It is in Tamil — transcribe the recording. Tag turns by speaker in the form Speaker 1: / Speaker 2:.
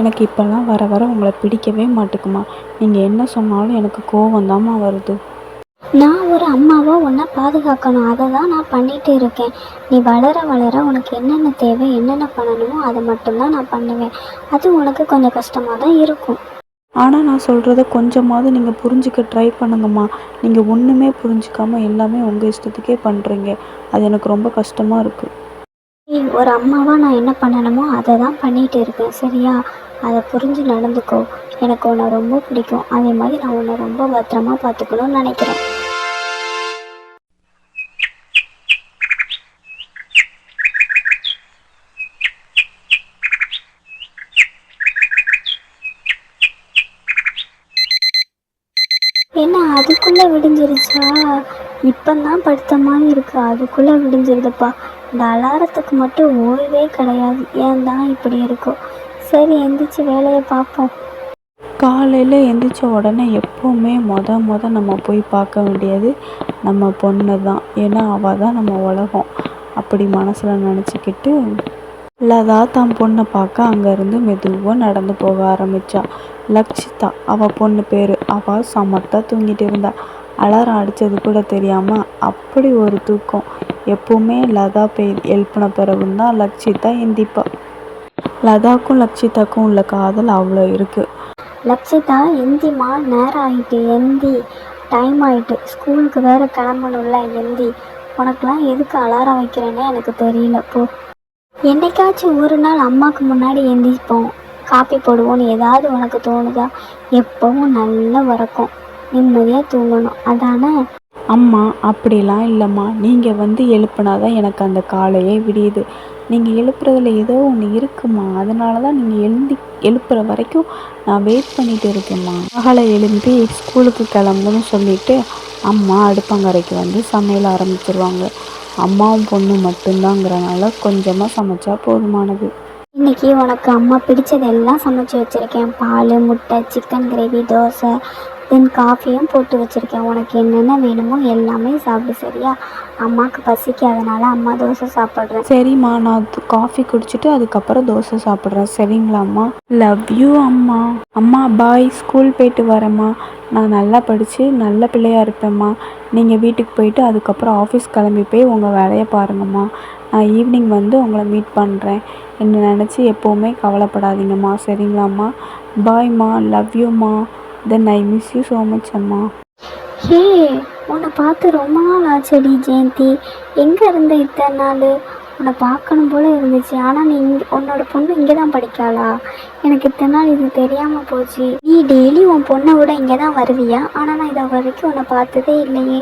Speaker 1: எனக்கு இப்போல்லாம் வர வர உங்களை பிடிக்கவே மாட்டுக்குமா? நீங்கள் என்ன சொன்னாலும் எனக்கு கோவம் வருது.
Speaker 2: நான் ஒரு அம்மாவா உன்னை பாதுகாக்கணும். அதை தான் நான் பண்ணிட்டு இருக்கேன். நீ வளர வளர உனக்கு என்னென்ன தேவை என்னென்ன பண்ணணுமோ அதை மட்டும்தான் நான் பண்ணுவேன். அது உனக்கு கொஞ்சம் கஷ்டமாக தான் இருக்கும்.
Speaker 1: ஆனால் நான் சொல்கிறத கொஞ்சமாவது நீங்கள் புரிஞ்சுக்க ட்ரை பண்ணுங்கம்மா. நீங்கள் ஒன்றுமே புரிஞ்சுக்காம எல்லாமே உங்கள் இஷ்டத்துக்கே பண்ணுறீங்க அது எனக்கு ரொம்ப கஷ்டமாக இருக்குது
Speaker 2: ஒரு அம்மாவா நான் என்ன பண்ணணுமோ அதை தான் பண்ணிட்டு இருக்கேன். சரியா? அதை புரிஞ்சு நடந்துக்கோ. எனக்கு உன்னை ரொம்ப பிடிக்கும். அதே மாதிரி நான் உன்னை ரொம்ப பத்திரமா பார்த்துக்கணும்னு நினைக்கிறேன். என்ன அதுக்குள்ளே விடிஞ்சிருச்சா? இப்போதான் படுத்த மாதிரி இருக்கு. அதுக்குள்ளே விடிஞ்சிருதுப்பா. இந்த அலாரத்துக்கு மட்டும் ஓய்வே கிடையாது. ஏன் தான் இப்படி இருக்கும்? சரி எந்திரிச்சு வேலையை பார்ப்போம்.
Speaker 1: காலையில் எந்திரிச்ச உடனே எப்போவுமே மொத மொத நம்ம போய் பார்க்க வேண்டியது நம்ம பொண்ணு தான். ஏன்னா அவள் தான் நம்ம உலகம். அப்படி மனசில் நினச்சிக்கிட்டு லதா தான் பொண்ணை பார்க்க அங்கேருந்து மெதுவாக நடந்து போக ஆரம்பித்தா லக்ஷிதா அவள் பொண்ணு பேர். அவள் சமத்தாக தூங்கிட்டு இருந்தா. அலாரம் அடித்தது கூட தெரியாமல் அப்படி ஒரு தூக்கம். எப்போவுமே லதா பெய் எழுப்பின பிறகுந்தான் லக்ஷிதா எந்திப்பா. லதாக்கும் லக்ஷிதாக்கும் உள்ள காதல் அவ்வளோ இருக்குது
Speaker 2: லக்ஷிதா எந்திமா நேரம் ஆகிட்டு எந்தி டைம் ஆகிட்டு ஸ்கூலுக்கு வேறு கிளம்பணும்ல எந்தி. உனக்குலாம் எதுக்கு அலாரம் வைக்கிறேன்னே எனக்கு தெரியல போ. என்னைக்காச்சும் ஒரு நாள் அம்மாவுக்கு முன்னாடி எந்திப்போம் காப்பி போடுவோன்னு ஏதாவது உனக்கு தோணுதா? எப்பவும் நல்லா வரக்கும் நிம்மதியாக தூங்கணும். அதானே?
Speaker 1: அம்மா அப்படிலாம் இல்லைம்மா. நீங்கள் வந்து எழுப்புனாதான் எனக்கு அந்த காலையே விடியுது. நீங்கள் எழுப்புறதுல ஏதோ ஒன்று இருக்குமா அதனால தான் நீங்கள் எழுந்தி எழுப்புற வரைக்கும் நான் வெயிட் பண்ணிகிட்டு இருக்கேம்மா. மகளை எழும்பி ஸ்கூலுக்கு கிளம்புன்னு சொல்லிட்டு அம்மா அடுப்பங்கரைக்கு வந்து சமையல் ஆரம்பிச்சிருவாங்க. அம்மாவும் பொண்ணு மட்டும்தாங்கிறனால கொஞ்சமாக சமைச்சா போதுமானது.
Speaker 2: இன்னைக்கு உனக்கு அம்மா பிடிச்சதெல்லாம் சமைச்சு வச்சுருக்கேன். பால் முட்டை சிக்கன் கிரேவி தோசை தென் காஃபியும் போட்டு வச்சுருக்கேன். உனக்கு என்னென்ன வேணுமோ எல்லாமே சாப்பிடு சரியா? அம்மாவுக்கு பசிக்காதனால அம்மா தோசை சாப்பிட்றேன்.
Speaker 1: சரிம்மா நான் காஃபி குடிச்சிட்டு அதுக்கப்புறம் தோசை சாப்பிட்றேன். சரிங்களாம்மா லவ் யூ அம்மா. அம்மா பாய் ஸ்கூல் போயிட்டு வரேம்மா. நான் நல்லா படித்து நல்ல பிள்ளையாக இருப்பேம்மா. நீங்கள் வீட்டுக்கு போயிட்டு அதுக்கப்புறம் ஆஃபீஸ் கிளம்பி போய் உங்கள் வேலையை பாருங்கம்மா. நான் ஈவினிங் வந்து உங்களை மீட் பண்ணுறேன் என்னை நினச்சி எப்போவுமே கவலைப்படாதீங்கம்மா. சரிங்களாம்மா பாய்மா லவ் யூம்மா then I miss you so much அம்மா
Speaker 2: ஹே உன்னை பார்த்து ரொம்ப நாள் ஆச்சடி ஜெயந்தி. எங்கே இருந்த இத்தனை நாள்? உன்னை பார்க்கணும் போல இருந்துச்சு. ஆனால் நீ இங்கே உன்னோட பொண்ணு இங்கே தான் படிக்காளா எனக்கு இத்தனை நாள் இது தெரியாமல் போச்சு. நீ டெய்லி உன் பொண்ணை விட இங்கே தான் வருவியா? ஆனால் நான் இதை வரைக்கும் உன்னை பார்த்ததே இல்லையே.